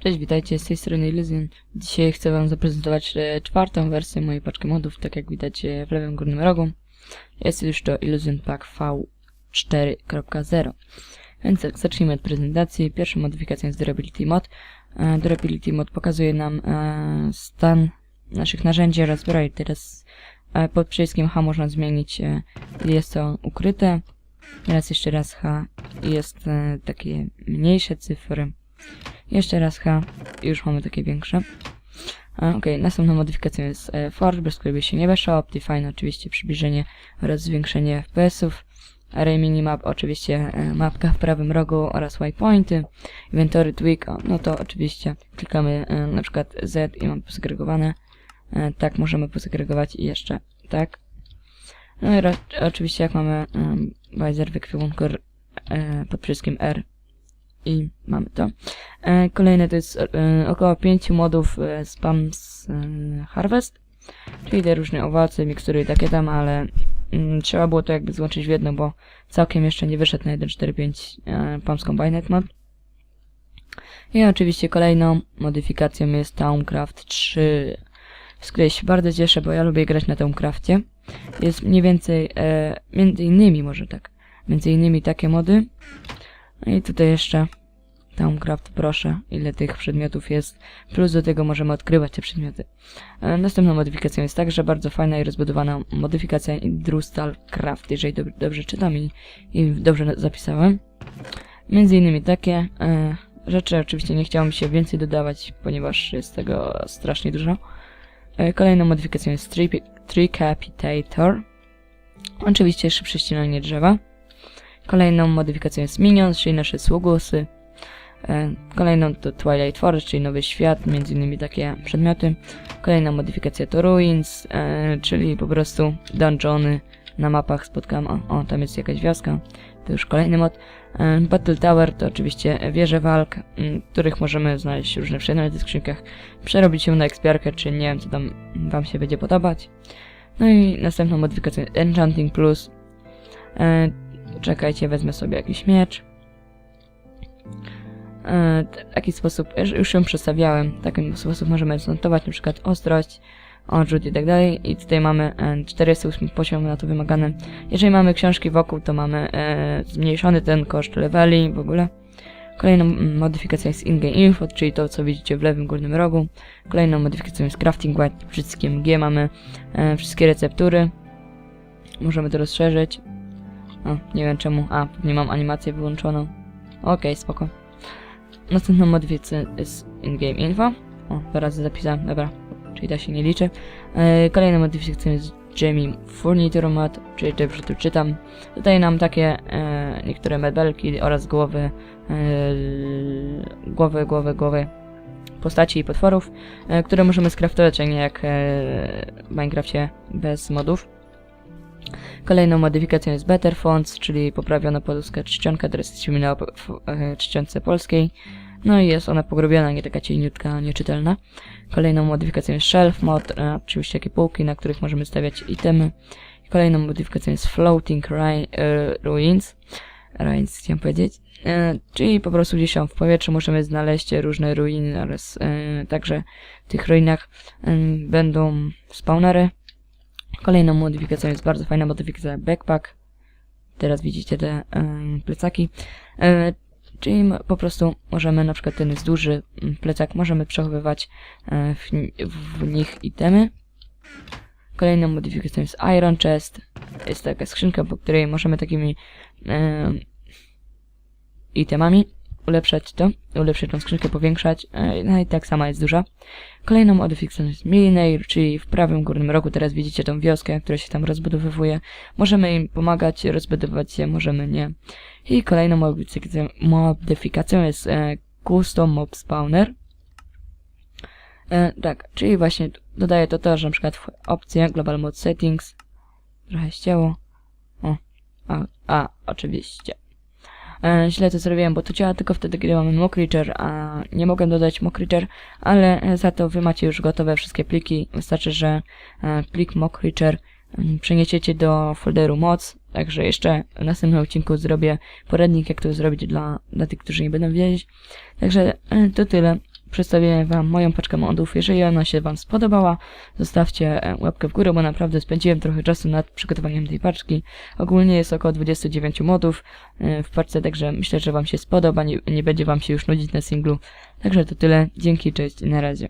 Cześć, witajcie, z tej strony Illusion. Dzisiaj chcę wam zaprezentować e, czwartą wersję mojej paczki modów, tak jak widać w lewym górnym rogu. Jest już to Illusion Pack V4.0. Więc tak, zacznijmy od prezentacji. Pierwszą modyfikacją jest Durability Mod. E, Durability Mod pokazuje nam e, stan naszych narzędzi oraz zbroi. Teraz pod przyciskiem H można zmienić, jest to ukryte. Teraz jeszcze raz H jest takie mniejsze cyfry. Jeszcze raz H już mamy takie większe. Okej, następną modyfikacją jest e, Forge, bez której by się nie weszło. Optifine oczywiście przybliżenie oraz zwiększenie FPS-ów. Array Minimap oczywiście e, mapka w prawym rogu oraz waypointy. Inventory Tweak, o, no to oczywiście klikamy e, na przykład Z i mamy posegregowane. E, tak możemy posegregować i jeszcze tak. No i oczywiście jak mamy um, visor w e, pod przyciskiem R i mamy to. E, kolejne to jest e, około 5 modów e, Spams e, Harvest, czyli te różne owoce, mikstury i takie tam, ale mm, trzeba było to jakby złączyć w jedno, bo całkiem jeszcze nie wyszedł na 1.4.5 e, Palms Combined Mod. I oczywiście kolejną modyfikacją jest Towncraft 3, z której się bardzo cieszę, bo ja lubię grać na Towncrafcie. Jest mniej więcej, e, między innymi może tak, między innymi takie mody. I tutaj jeszcze Towncraft, proszę, ile tych przedmiotów jest. Plus do tego możemy odkrywać te przedmioty. E, Następną modyfikacją jest także bardzo fajna i rozbudowana modyfikacja Drustal Craft, jeżeli dob dobrze czytam i, i dobrze zapisałem. Między innymi takie e, rzeczy, oczywiście nie chciało mi się więcej dodawać, ponieważ jest tego strasznie dużo. E, kolejną modyfikacją jest Tree, tree Capitator. Oczywiście szybsze ścinanie drzewa. Kolejną modyfikacją jest Minions, czyli nasze sługusy. E, Kolejną to Twilight Forest, czyli nowy świat, między innymi takie przedmioty. Kolejna modyfikacja to Ruins, e, czyli po prostu dungeony na mapach spotkam. O, o, tam jest jakaś wioska. To już kolejny mod. E, Battle Tower to oczywiście wieże walk, których możemy znaleźć różne przedmioty w skrzynkach. Przerobić się na ekspiarkę, czy nie wiem, co tam wam się będzie podobać. No i następną modyfikacją jest Enchanting Plus. E, Czekajcie, wezmę sobie jakiś miecz. E, w taki sposób, już- ją przedstawiałem, w taki sposób możemy znotować na przykład ostrość, odrzut i tak dalej. I tutaj mamy e, 48 poziom na to wymagany. Jeżeli mamy książki wokół, to mamy e, zmniejszony ten koszt leveli w ogóle. Kolejną modyfikacją jest in-game info, czyli to, co widzicie w lewym górnym rogu. Kolejną modyfikacją jest crafting white, wszystkim G mamy e, wszystkie receptury. Możemy to rozszerzyć. O, nie wiem czemu. A, nie mam animację wyłączoną. Okej, spoko. Następną modyfikacją jest in-game info. O, razy zapisałem, dobra. Czyli ta się nie liczy. E, kolejną modyfikacją jest Jamie Furniture Mod, czyli dobrze tu czytam. Tutaj nam takie e, niektóre mebelki oraz głowy, e, głowy, głowy, głowy postaci i potworów, e, które możemy skraftować, a nie jak e, w Minecrafcie bez modów. Kolejną modyfikacją jest Better Fonts, czyli poprawiona polska czcionka, teraz jesteśmy na e, czcionce polskiej. No i jest ona pogrubiona, nie taka cieniutka, nieczytelna. Kolejną modyfikacją jest Shelf Mod, e, oczywiście takie półki, na których możemy stawiać itemy. Kolejną modyfikacją jest Floating e, Ruins, Ruins chciałem powiedzieć, e, czyli po prostu gdzieś tam w powietrzu możemy znaleźć różne ruiny oraz e, także w tych ruinach e, będą spawnery. Kolejną modyfikacją jest bardzo fajna modyfikacja Backpack. Teraz widzicie te em, plecaki. E, czyli po prostu możemy, na przykład ten jest duży plecak, możemy przechowywać e, w, w nich itemy. Kolejną modyfikacją jest Iron Chest. Jest taka skrzynka, po której możemy takimi em, itemami ulepszać to, ulepszyć tą skrzynkę, powiększać. E, no i tak sama jest duża. Kolejną modyfikacją jest Millionaire, czyli w prawym górnym rogu teraz widzicie tą wioskę, która się tam rozbudowywuje. Możemy im pomagać, rozbudowywać się, możemy nie. I kolejną modyfikacją, jest e, Custom Mob Spawner. E, tak, czyli właśnie dodaję to to, że na przykład w opcję Global Mode Settings trochę ścięło. O, a, a, oczywiście. E, źle to zrobiłem, bo to działa tylko wtedy, kiedy mamy Mockreacher, a nie mogę dodać Mockreacher, ale e, za to wy macie już gotowe wszystkie pliki. Wystarczy, że e, plik Mockreacher mm, przeniesiecie do folderu moc, także jeszcze w następnym odcinku zrobię poradnik, jak to zrobić dla, dla tych, którzy nie będą wiedzieć. Także e, to tyle. Przedstawiłem Wam moją paczkę modów. Jeżeli ona się Wam spodobała, zostawcie e, łapkę w górę, bo naprawdę spędziłem trochę czasu nad przygotowaniem tej paczki. Ogólnie jest około 29 modów e, w paczce, także myślę, że Wam się spodoba, nie, nie będzie Wam się już nudzić na singlu. Także to tyle. Dzięki, cześć i na razie.